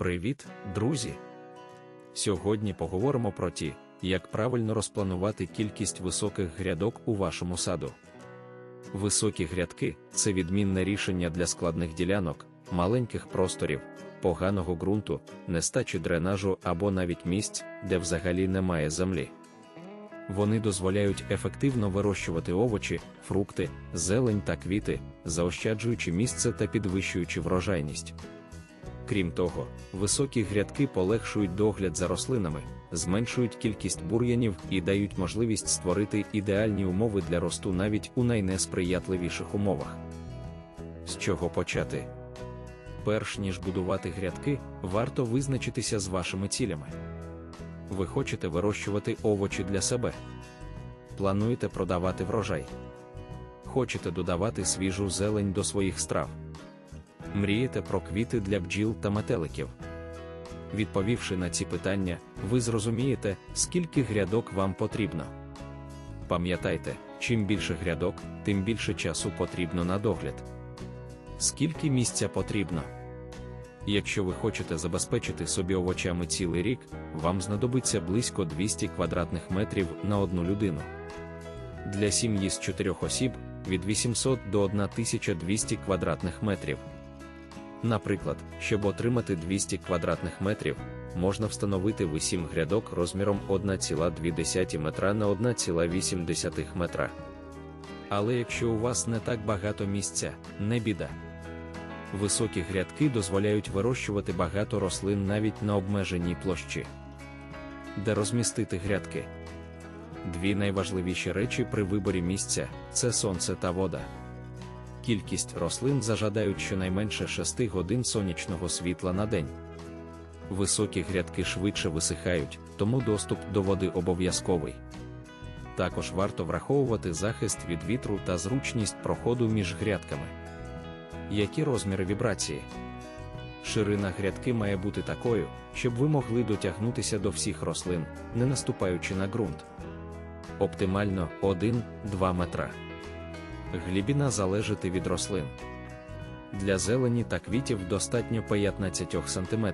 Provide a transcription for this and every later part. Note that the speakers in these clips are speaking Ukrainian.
Привіт, друзі! Сьогодні поговоримо про ті, як правильно розпланувати кількість високих грядок у вашому саду. Високі грядки це відмінне рішення для складних ділянок, маленьких просторів, поганого ґрунту, нестачі дренажу або навіть місць, де взагалі немає землі. Вони дозволяють ефективно вирощувати овочі, фрукти, зелень та квіти, заощаджуючи місце та підвищуючи врожайність. Крім того, високі грядки полегшують догляд за рослинами, зменшують кількість бур'янів і дають можливість створити ідеальні умови для росту навіть у найнесприятливіших умовах. З чого почати? Перш ніж будувати грядки, варто визначитися з вашими цілями. Ви хочете вирощувати овочі для себе. Плануєте продавати врожай. Хочете додавати свіжу зелень до своїх страв. Мрієте про квіти для бджіл та метеликів. Відповівши на ці питання, ви зрозумієте, скільки грядок вам потрібно. Пам'ятайте, чим більше грядок, тим більше часу потрібно на догляд. Скільки місця потрібно? Якщо ви хочете забезпечити собі овочами цілий рік, вам знадобиться близько 200 квадратних метрів на одну людину. Для сім'ї з 4 осіб від 800 до 1200 квадратних метрів. Наприклад, щоб отримати 200 квадратних метрів, можна встановити 8 грядок розміром 1,2 метра на 1,8 метра. Але якщо у вас не так багато місця, не біда. Високі грядки дозволяють вирощувати багато рослин навіть на обмеженій площі. Де розмістити грядки? Дві найважливіші речі при виборі місця це сонце та вода. Кількість рослин зажадають щонайменше 6 годин сонячного світла на день. Високі грядки швидше висихають, тому доступ до води обов'язковий. Також варто враховувати захист від вітру та зручність проходу між грядками. Які розміри вібрації? Ширина грядки має бути такою, щоб ви могли дотягнутися до всіх рослин, не наступаючи на ґрунт. Оптимально 1-2 метра. Глібіна залежить від рослин. Для зелені та квітів достатньо 15 см.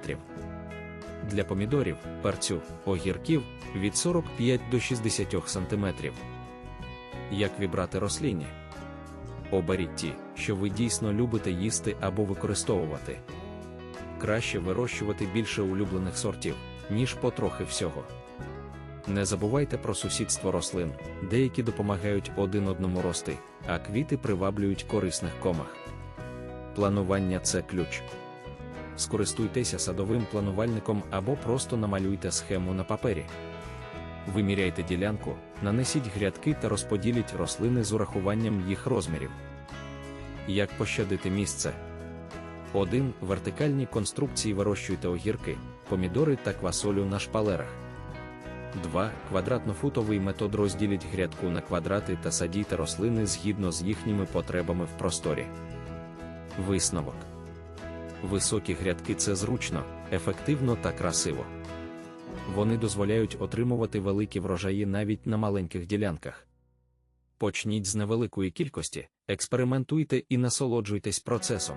Для помідорів, перцю, огірків від 45 до 60 см. Як вібрати рослині? Оберіть ті, що ви дійсно любите їсти або використовувати. Краще вирощувати більше улюблених сортів, ніж потрохи всього. Не забувайте про сусідство рослин, деякі допомагають один одному рости, а квіти приваблюють корисних комах. Планування це ключ. Скористуйтеся садовим планувальником або просто намалюйте схему на папері. Виміряйте ділянку, нанесіть грядки та розподіліть рослини з урахуванням їх розмірів. Як пощадити місце? 1. Вертикальні конструкції вирощуйте огірки, помідори та квасолю на шпалерах. 2. Квадратнофутовий метод розділіть грядку на квадрати та садійте рослини згідно з їхніми потребами в просторі. Висновок. Високі грядки це зручно, ефективно та красиво. Вони дозволяють отримувати великі врожаї навіть на маленьких ділянках. Почніть з невеликої кількості, експериментуйте і насолоджуйтесь процесом.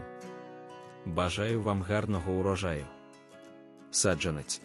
Бажаю вам гарного урожаю. Саджанець.